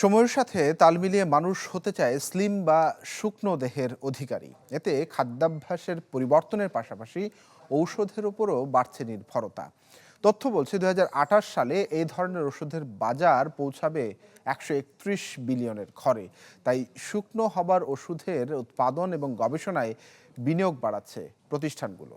সময়ের সাথে তাল মিলিয়ে মানুষ হতে চায় স্লিম বা শুকনো দেহের অধিকারী। এতে খাদ্যাভ্যাসের পরিবর্তনের পাশাপাশি ঔষধের উপরও বাড়ছে নির্ভরতা। তথ্য বলছে দু হাজার আঠাশ সালে এই ধরনের ওষুধের বাজার পৌঁছাবে একশো একত্রিশ বিলিয়নের ঘরে। তাই শুকনো হবার ওষুধের উৎপাদন এবং গবেষণায় বিনিয়োগ বাড়াচ্ছে প্রতিষ্ঠানগুলো।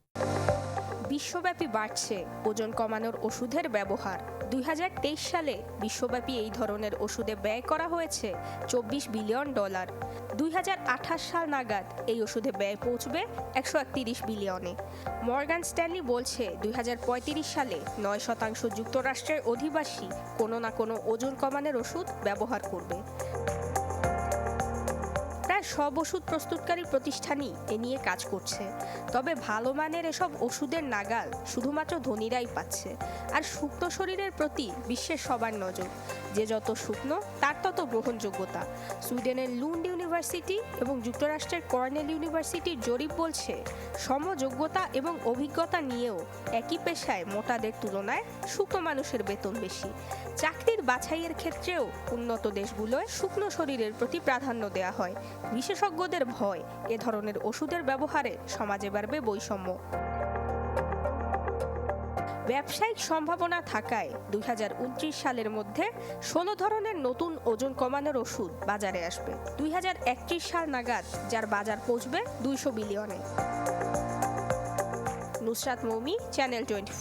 বিশ্বব্যাপী বাড়ছে। ওজন কমানোর ওষুধের ব্যবহার। দুই হাজার তেইশ সালে বিশ্বব্যাপী এই ধরনের ওষুধে ব্যয় করা হয়েছে চব্বিশ বিলিয়ন ডলার। দুই হাজার আঠাশ সাল নাগাদ এই ওষুধে ব্যয় পৌঁছবে একশো একত্রিশ বিলিয়নে। মর্গান স্ট্যানলি বলছে, দুই হাজার পঁয়ত্রিশ সালে নয় শতাংশ যুক্তরাষ্ট্রের অধিবাসী কোনো না কোনো ওজন কমানোর ওষুধ ব্যবহার করবে। প্রায় সব ওষুধ প্রস্তুতকারী প্রতিষ্ঠানই এ নিয়ে কাজ করছে। তবে ভালো মানের এসব ওষুধের নাগাল শুধুমাত্র ধনীরাই পাচ্ছে। আর শুকনো শরীরের প্রতি বিশ্বের সবার নজর। যে যত শুকনো, তার তত গ্রহণযোগ্যতা। সুইডেনের লুন্ড ইউনিভার্সিটি এবং যুক্তরাষ্ট্রের কর্নেল ইউনিভার্সিটির জরিপ বলছে, সমযোগ্যতা এবং অভিজ্ঞতা নিয়েও একই পেশায় মোটাদের তুলনায় শুকনো মানুষের বেতন বেশি। চাকরির বাছাইয়ের ক্ষেত্রেও উন্নত দেশগুলোয় শুকনো শরীরের প্রতি প্রাধান্য দেওয়া হয়। বিশেষজ্ঞদের ভয়। এ ধরনের ওষুধের ব্যবহারে সমাজে বাড়বে বৈষম্য। ব্যবসায়িক সম্ভাবনা থাকায় দুই সালের মধ্যে ষোলো ধরনের নতুন ওজন কমানোর ওষুধ বাজারে আসবে। দুই হাজার একত্রিশ সাল নাগাদ যার বাজার পৌঁছবে দুইশো বিলিয়নে। Nusrat Moumi, channel twenty